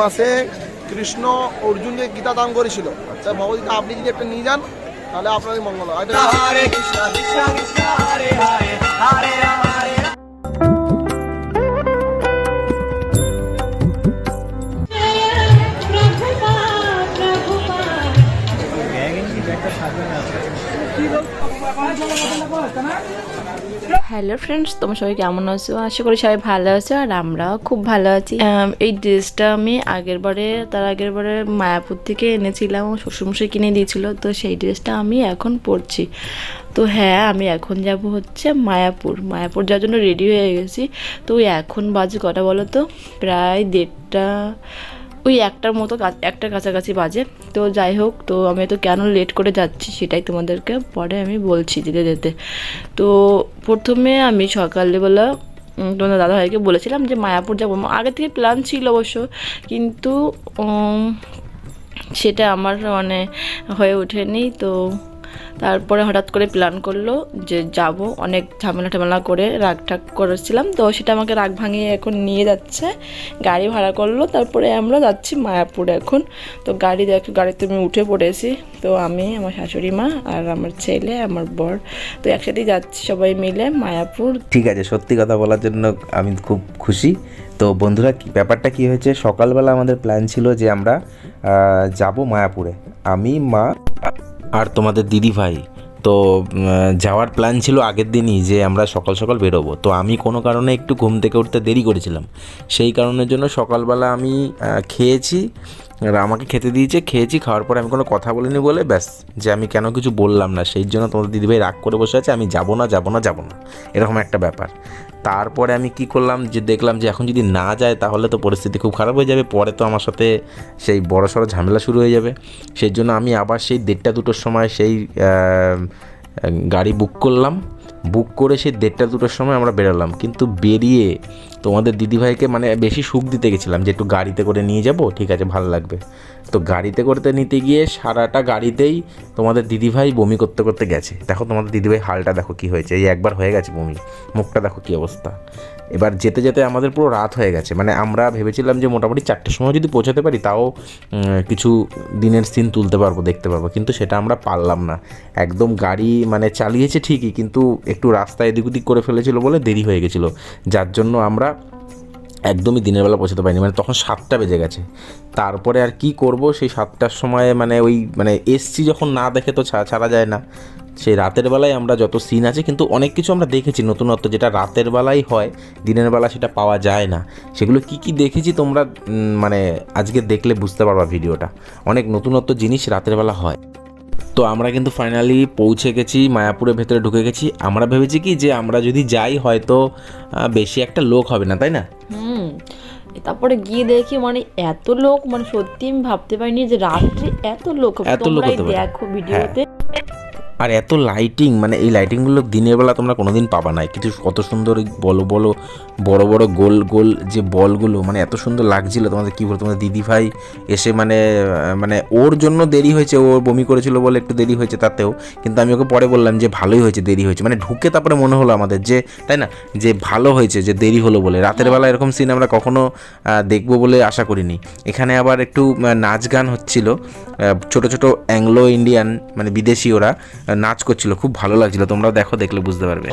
মাসে কৃষ্ণ অর্জুনকে গীতা দান করেছিল। আচ্ছা ভগবদ্গীতা আপনি যদি একটা নিয়ে যান তাহলে আপনারই মঙ্গল হয়। হ্যালো ফ্রেন্ডস তোমরা সবাই কেমন আছো? আশা করি সবাই ভালো আছো আর আমরাও খুব ভালো আছি। এই ড্রেসটা আমি আগের বারে, তার আগের বারে মায়াপুর থেকে এনেছিলাম শ্বশুরমশাই কিনে দিয়েছিল, তো সেই ড্রেসটা আমি এখন পরছি। তো হ্যাঁ আমি এখন যাব হচ্ছে মায়াপুর। মায়াপুর যাওয়ার জন্য রেডি হয়ে গেছি। তো এখন বাজে কটা বলো তো? প্রায় দেড়টা ওই একটার মতো একটা একটার কাছাকাছি বাজে। তো যাই হোক, তো আমি তো কেন লেট করে যাচ্ছি সেটাই তোমাদেরকে পরে আমি বলছি যেতে যেতে। তো প্রথমে আমি সকালবেলা তোমাদের দাদাভাইকে বলেছিলাম যে মায়াপুর যাব। আগে থেকে প্ল্যান ছিল অবশ্য, কিন্তু সেটা আমার মানে হয়ে ওঠেনি। তো তারপরে হঠাৎ করে প্ল্যান করল যে যাব। অনেক ঝামেলা টামেলা করে রাগ ঠাক করেছিলাম। তো সেটা আমাকে রাগ ভাঙিয়ে এখন নিয়ে যাচ্ছে। গাড়ি ভাড়া করল। তারপরে আমরা যাচ্ছি মায়াপুর এখন। তো গাড়ি দেখ, গাড়িতে আমি উঠে পড়েছি। তো আমি, আমার শাশুড়ি মা আর আমার ছেলে, আমার বর, তো একসাথেই যাচ্ছি সবাই মিলে মায়াপুর। ঠিক আছে, সত্যি কথা বলার জন্য আমি খুব খুশি। তো বন্ধুরা ব্যাপারটা কি হয়েছে? সকালবেলা আমাদের প্ল্যান ছিল যে আমরা যাব মায়াপুরে। আমি, মা আর তোমাদের দিদি ভাই। তো যাওয়ার প্ল্যান ছিল আগের দিনই যে আমরা সকাল সকাল বেরোবো। তো আমি কোনো কারণে একটু ঘুম থেকে উঠতে দেরি করেছিলাম। সেই কারণের জন্য সকালবেলা আমি খেয়েছি। আর আমাকে খেতে দিয়েছে, খেয়েছি, খাওয়ার পরে আমি কোনো কথা বলিনি বলে ব্যাস, যে আমি কেন কিছু বললাম না, সেই জন্য তোমাদের দিদিভাই রাগ করে বসে আছে, আমি যাব না যাব না যাব না। এরকম একটা ব্যাপার। তারপরে আমি কি করলাম, যে দেখলাম যে এখন যদি না যায়, তাহলে তো পরিস্থিতি খুব খারাপ হয়ে যাবে, পরে তো আমার সাথে সেই বড় সড়ো ঝামেলা শুরু হয়ে যাবে। সেই জন্য আমি আবার সেই দেড়টা দুটোর সময় সেই গাড়ি বুক করলাম। বুক করে সেই দেড়টা দুটোর সময় আমরা বেরোলাম। কিন্তু বেরিয়ে তোমাদের দিদিভাইকে মানে বেশি সুখ দিতে গেছিলাম যে একটু গাড়িতে করে নিয়ে যাব, ঠিক আছে, ভালো লাগবে। তো গাড়িতে করতে নিতে গিয়ে সারাটা গাড়িতেই তোমাদের দিদিভাই বমি করতে করতে গেছে। দেখো তোমাদের দিদিভাই হালটা দেখো কি হয়েছে, এই একবার হয়ে গেছে বমি। মুখটা দেখো কী অবস্থা। এবার যেতে যেতে আমাদের পুরো রাত হয়ে গেছে। মানে আমরা ভেবেছিলাম যে মোটামুটি চারটের সময় যদি পৌঁছাতে পারি, তাও কিছু দিনের সিন তুলতে পারব, দেখতে পারব। কিন্তু সেটা আমরা পারলাম না। একদম গাড়ি মানে চালিয়েছে ঠিকই, কিন্তু একটু রাস্তা এদিক ওদিক করে ফেলেছিল বলে দেরি হয়ে গেছিল। যার জন্য আমরা একদমই দিনের বেলা পৌঁছাতে পারিনি। মানে তখন সাতটা বেজে গেছে। তারপরে আর কি করব? সেই সাতটার সময় মানে ওই মানে এসছি যখন না দেখে তো ছাড়া যায় না। সেই রাতের বেলায় আমরা যত সিন আছে কিন্তু অনেক কিছু আমরা দেখেছি। নতুনত্ব যেটা রাতের বেলায় হয় দিনের বেলা সেটা পাওয়া যায় না। সেগুলো কি কি দেখেছি তোমরা মানে আজকে দেখলে বুঝতে পারবা ভিডিওটা। অনেক নতুনত্ব জিনিস রাতের বেলা হয়। তো আমরা কিন্তু ফাইনালি পৌঁছে গেছি মায়াপুরের ভেতরে ঢুকে গেছি। আমরা ভেবেছি কি যে আমরা যদি যাই হয়তো বেশি একটা লোক হবে না তাই না? হুম। তারপরে গিয়ে দেখি মানে এত লোক মানে সত্যি আমি ভাবতে পারিনি যে রাত্রে এত লোক এত লোক হতে পারে। দেখো ভিডিওতে। আর এত লাইটিং মানে এই লাইটিংগুলো দিনের বেলা তোমরা কোনোদিন পাবা না। কিন্তু কত সুন্দর বলো বলো, বড় বড় গোল গোল যে বলগুলো মানে এত সুন্দর লাগছিল তোমাদের, কী বলো তোমাদের দিদি ভাই এসে মানে মানে ওর জন্য দেরি হয়েছে, ও বমি করেছিল বলে একটু দেরি হয়েছে তাতেও, কিন্তু আমি ওকে পরে বললাম যে ভালোই হয়েছে, দেরি হয়েছে। মানে ঢুকে তারপরে মনে হলো আমাদের যে, তাই না? যে ভালো হয়েছে, যে দেরি হলো বলে। রাতের বেলা এরকম সিন আমরা কখনো দেখব বলে আশা করিনি। এখানে আবার একটু নাচ গান হচ্ছিল ছোট ছোট অ্যাংলো ইন্ডিয়ান মানে বিদেশি ওরা নাচ করছিল খুব ভালো লাগছিল। তোমরাও দেখো দেখলে বুঝতে পারবে।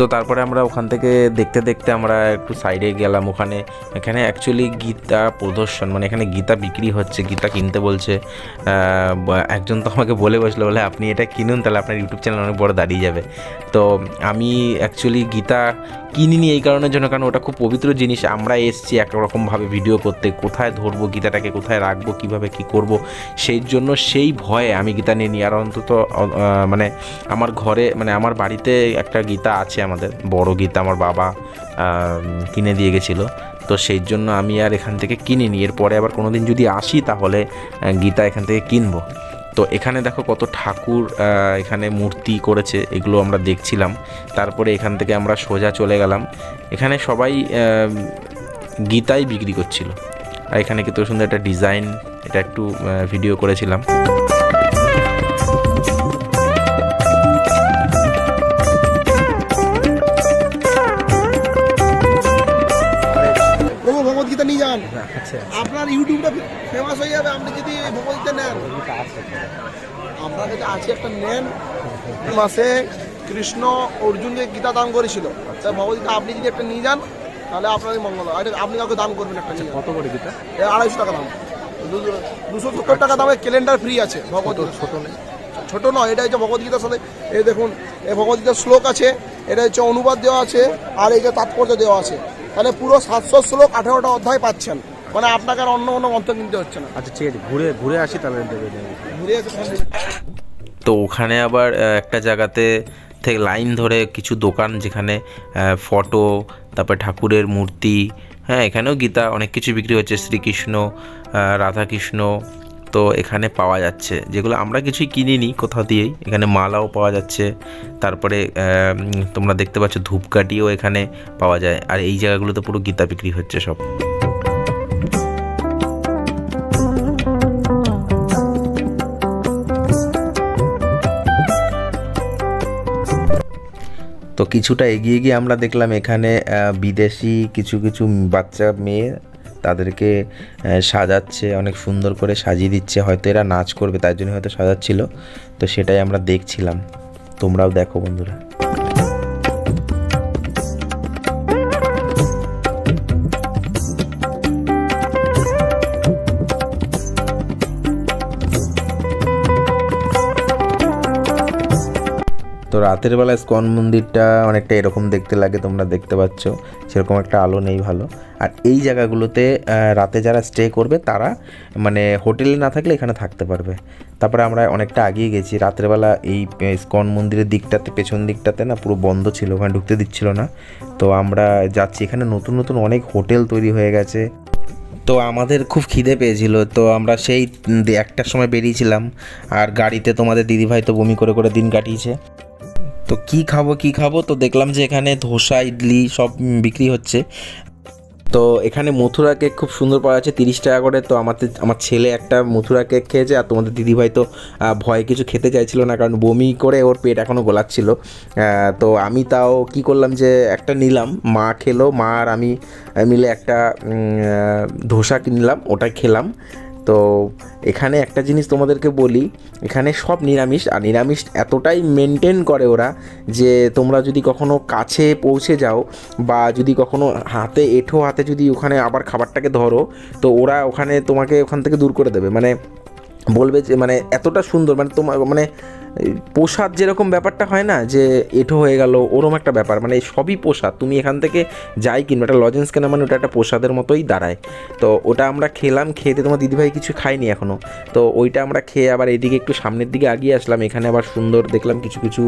তো তারপরে আমরা ওখান থেকে দেখতে দেখতে আমরা একটু সাইডে গেলাম। ওখানে, এখানে অ্যাকচুয়ালি গীতা প্রদর্শন মানে এখানে গীতা বিক্রি হচ্ছে, গীতা কিনতে বলছে। একজন তো আমাকে বলে বসল, বলে, আপনি এটা কিনুন, তাহলে আপনার ইউটিউব চ্যানেল অনেক বড় দাঁড়িয়ে যাবে। তো আমি অ্যাকচুয়ালি গীতা কিনিনি এই কারণের জন্য, কারণ ওটা খুব পবিত্র জিনিস। আমরা এসছি একরকমভাবে ভিডিও করতে, কোথায় ধরবো গীতাটাকে, কোথায় রাখব, কীভাবে কি করব? সেই জন্য সেই ভয়ে আমি গীতা নিয়ে নিই। আর অন্তত মানে আমার ঘরে মানে আমার বাড়িতে একটা গীতা আছে আমাদের বড় গীতা আমার বাবা কিনে দিয়ে গেছিল। তো সেই জন্য আমি আর এখান থেকে কিনিনি। এরপরে আবার কোনো দিন যদি আসি তাহলে গীতা এখান থেকে কিনবো। তো এখানে দেখো কত ঠাকুর এখানে মূর্তি করেছে, এগুলো আমরা দেখছিলাম। তারপরে এখান থেকে আমরা সোজা চলে গেলাম। এখানে সবাই গীতাই বিক্রি করছিল। আর এখানে কিন্তু সুন্দর একটা ডিজাইন, এটা একটু ভিডিও করেছিলাম। আপনার ইউটিউবটা ফেমাস হয়ে যাবে আপনি যদি ভগবত গীতা নেন। আপনার কাছে আছে একটা নেন মাসে কৃষ্ণ অর্জুনকে গীতা দান করেছিল। তাই ভগবত গীতা আপনি যদি একটা নিয়ে যান তাহলে আপনারই মঙ্গল হয়। এটা আপনি কাউকে দান করবেন একটা নিয়ে। কত করে গীতা? আড়াইশো টাকা দাম। দুশো সত্তর টাকা দামে ক্যালেন্ডার ফ্রি আছে ভগবত ছোট নেই। ছোট নয় এটা হচ্ছে ভগবদ্গীতার সাথে। এই দেখুন এই ভগবদ্গীতার শ্লোক আছে এটা হচ্ছে অনুবাদ দেওয়া আছে আর এই যে তাৎপর্য দেওয়া আছে। তাহলে পুরো সাতশো শ্লোক আঠারোটা অধ্যায় পাচ্ছেন। মানে আপনাকে আর অন্য কোনো গ্রন্থ কিনতে হচ্ছে না। আচ্ছা ঠিক আছে ঘুরে ঘুরে আসি তাহলে। ঘুরে সব তো ওখানে আবার একটা জায়গাতে থেকে লাইন ধরে কিছু দোকান যেখানে ফটো তারপর ঠাকুরের মূর্তি হ্যাঁ এখানেও গীতা অনেক কিছু বিক্রি হচ্ছে শ্রীকৃষ্ণ রাধাকৃষ্ণ তো এখানে পাওয়া যাচ্ছে। যেগুলো আমরা কিছুই কিনিনি কোথাও দিয়েই এখানে মালাও পাওয়া যাচ্ছে তারপরে তোমরা দেখতে পাচ্ছ ধূপকাঠিও এখানে পাওয়া যায় আর এই জায়গাগুলোতে পুরো গীতা বিক্রি হচ্ছে সব। তো কিছুটা এগিয়ে গিয়ে আমরা দেখলাম এখানে বিদেশি কিছু কিছু বাচ্চা, মেয়ে তাদেরকে সাজাচ্ছে, অনেক সুন্দর করে সাজিয়ে দিচ্ছে। হয়তো এরা নাচ করবে, তাই জন্য হয়তো সাজাচ্ছিল। তো সেটাই আমরা দেখছিলাম। তোমরাও দেখো বন্ধুরা। রাতের বেলা স্কন মন্দিরটা অনেকটা এরকম দেখতে লাগে, তোমরা দেখতে পাচ্ছ। সেরকম একটা আলো নেই ভালো। আর এই জায়গাগুলোতে রাতে যারা স্টে করবে, তারা মানে হোটেলে না থাকলে এখানে থাকতে পারবে। তারপরে আমরা অনেকটা আগিয়ে গেছি। রাতের বেলা এই স্কন মন্দিরের দিকটাতে, পেছন দিকটাতে না পুরো বন্ধ ছিল, ওখানে ঢুকতে দিচ্ছিল না। তো আমরা যাচ্ছি, এখানে নতুন নতুন অনেক হোটেল তৈরি হয়ে গেছে। তো আমাদের খুব খিদে পেয়েছিল। তো আমরা সেই একটার সময় বেরিয়েছিলাম। আর গাড়িতে তোমাদের দিদিভাই তো বমি করে করে দিন কাটিয়েছে। তো কি খাব কি খাব? তো দেখলাম যে এখানে ধোসা, ইডলি সব বিক্রি হচ্ছে। তো এখানে মথুরা কেক খুব সুন্দর পাওয়া যাচ্ছে, তিরিশ টাকা করে। তো আমাদের আমার ছেলে একটা মথুরা কেক খেয়েছে, আর তোমাদের দিদিভাই তো ভয়ে কিছু খেতে চাইছিল না, কারণ বমি করে ওর পেট এখনও গোলাচ্ছিল। তো আমি তাও কি করলাম যে একটা নিলাম, মা খেলো, মা আর আমি মিলে একটা ধোসা কিনলাম ওটা খেলাম। তো এখানে একটা জিনিস তোমাদেরকে বলি, এখানে সব নিরামিষ, আর নিরামিষ এতটাই মেনটেন করে ওরা যে তোমরা যদি কখনো কাছে পৌঁছে যাও বা যদি কখনো হাতে, এঠো হাতে যদি ওখানে আবার খাবারটাকে ধরো, তো ওরা ওখানে তোমাকে ওখান থেকে দূর করে দেবে। মানে বলবে যে মানে এতটা সুন্দর মানে তোমার মানে প্রসাদ যেরকম ব্যাপারটা হয় না, যে এঁঠো হয়ে গেল, ওরম একটা ব্যাপার মানে সবই প্রসাদ, তুমি এখান থেকে যাই কিনবে, একটা লজেন্স কেনা মানে ওটা একটা প্রসাদের মতোই দাঁড়ায়। তো ওটা আমরা খেলাম খেতে তোমার দিদিভাই কিছু খাইনি এখনও তো ওইটা আমরা খেয়ে আবার এদিকে একটু সামনের দিকে আগিয়ে আসলাম, এখানে আবার সুন্দর দেখলাম কিছু কিছু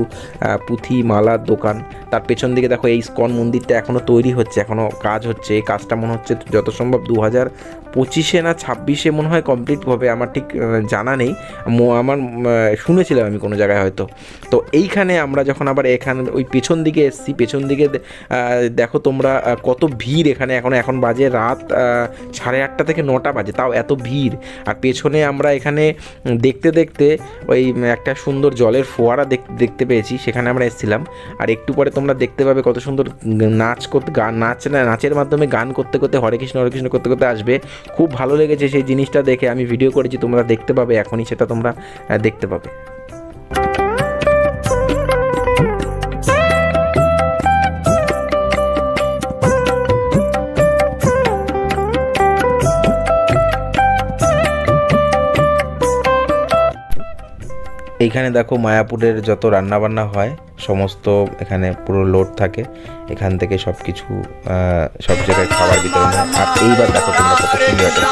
পুঁথি মালার দোকান। তার পেছন দিকে দেখো এই স্কন মন্দিরটা এখনও তৈরি হচ্ছে এখনও কাজ হচ্ছে, এই কাজটা মনে হচ্ছে যত সম্ভব দু হাজার পঁচিশে না ছাব্বিশে মনে হয় কমপ্লিট হবে, আমার ঠিক জানা নেই। আমার শুনেছিলাম আমি কোনো জায়গায় হয়তো। তো এইখানে আমরা যখন আবার এখানে, ওই পেছন দিকে এসছি, পেছন দিকে দেখো তোমরা কত ভিড় এখানে। এখন এখন বাজে রাত সাড়ে আটটা থেকে নটা বাজে, তাও এত ভিড়। আর পেছনে আমরা এখানে দেখতে দেখতে ওই একটা সুন্দর জলের ফোয়ারা দেখ- দেখতে পেয়েছি, সেখানে আমরা এসেছিলাম। আর একটু পরে তোমরা দেখতে পাবে কত সুন্দর নাচ করতে গান নাচ নাচের মাধ্যমে গান করতে করতে, হরে কৃষ্ণ হরে কৃষ্ণ করতে করতে আসবে। খুব ভালো লেগেছে সেই জিনিসটা দেখে, আমি ভিডিও করেছি, তোমরা দেখতে পাবে, এখনই সেটা তোমরা দেখতে পাবে। এইখানে দেখো মায়াপুরের যত রান্নাবান্না হয়, সমস্ত এখানে পুরো লোড থাকে। এখান থেকে সব কিছু সব জায়গায় খাবার বিতরণ হয়। আর এইবার দেখো তোমরা কত সুন্দর একটা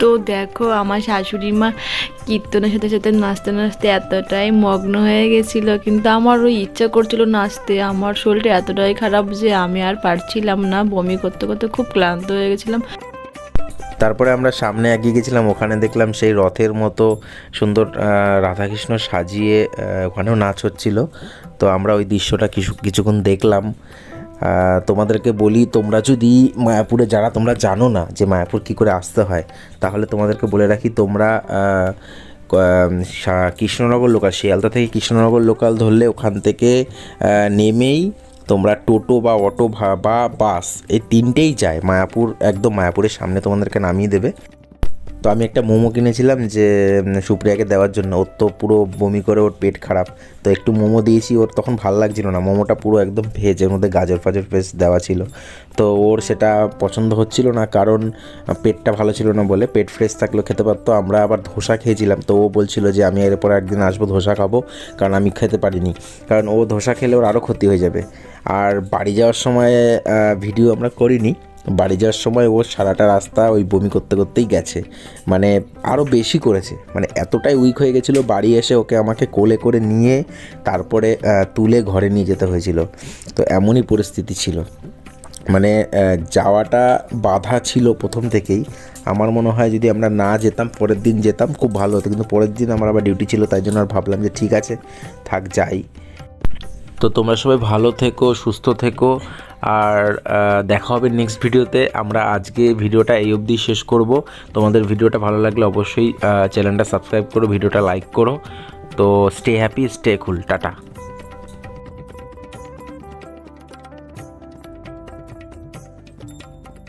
তো দেখো, আমার শাশুড়ি মা কীর্তনের সাথে সাথে নাচতে নাচতে এতটাই মগ্ন হয়ে গেছিল, কিন্তু আমার ওই ইচ্ছা করছিল নাচতে। আমার শরীরটা এতটাই খারাপ যে আমি আর পারছিলাম না। বমি করতে করতে খুব ক্লান্ত হয়ে গেছিলাম। তারপরে আমরা সামনে এগিয়ে গেছিলাম, ওখানে দেখলাম সেই রথের মতো সুন্দর রাধাকৃষ্ণ সাজিয়ে ওখানেও নাচ হচ্ছিল। তো আমরা ওই দৃশ্যটা কিছু, কিছুক্ষণ দেখলাম। তোমাদেরকে বলি, তোমরা যদি মায়াপুরে যারা, তোমরা জানো না যে মায়াপুর কী করে আসতে হয়, তাহলে তোমাদেরকে বলে রাখি, তোমরা কৃষ্ণনগর লোকাল শিয়ালদা থেকে কৃষ্ণনগর লোকাল ধরলে ওখান থেকে নেমেই তোমরা টোটো বা অটো বা বাস এই তিনটেই যায়। মায়াপুর একদম মায়াপুরের সামনে তোমাদেরকে নামিয়ে দেবে। তো আমি একটা মোমো কিনেছিলাম যে সুপ্রিয়াকে দেওয়ার জন্য। ওর তো পুরো বমি করে ওর পেট খারাপ। তো একটু মোমো দিয়েছি, ওর তখন ভালো লাগছিল না। মোমোটা পুরো একদম ভেজ এর মধ্যে গাজর ফাজর পেস্ট দেওয়া ছিল। তো ওর সেটা পছন্দ হচ্ছিল না, কারণ পেটটা ভালো ছিল না বলে, পেট ফ্রেশ থাকলেও খেতে পারতো। আমরা আবার ধোসা খেয়েছিলাম, তো ও বলছিল যে, আমি এরপর একদিন আসব ধোসা খাব, কারণ আমি খেতে পারিনি। কারণ ও ধোসা খেলে ওর আরও ক্ষতি হয়ে যাবে। আর বাড়ি যাওয়ার সময় ভিডিও আমরা করিনি বাড়ি যাওয়ার সময় ও সারাটা রাস্তা ওই বমি করতে করতেই গেছে। মানে আরও বেশি করেছে। মানে এতটাই উইক হয়ে গেছিল, বাড়ি এসে ওকে আমাকে কোলে করে নিয়ে তারপরে তুলে ঘরে নিয়ে যেতে হয়েছিল। তো এমনই পরিস্থিতি ছিল। মানে যাওয়াটা বাধা ছিল প্রথম থেকেই। আমার মনে হয় যদি আমরা না যেতাম, পরের দিন যেতাম, খুব ভালো হতো। কিন্তু পরের দিন আমার আবার ডিউটি ছিল, তাই জন্য আর ভাবলাম যে ঠিক আছে, থাক যাই। তো তোমরা সবাই ভালো থেকো, সুস্থ থেকো। আর দেখা হবে নেক্সট ভিডিওতে আমরা আজকে ভিডিওটা এই অবধি শেষ করব। তোমাদের ভিডিওটা ভালো লাগলে অবশ্যই চ্যানেলটা সাবস্ক্রাইব করো ভিডিওটা লাইক করো। তো stay happy stay cool tata.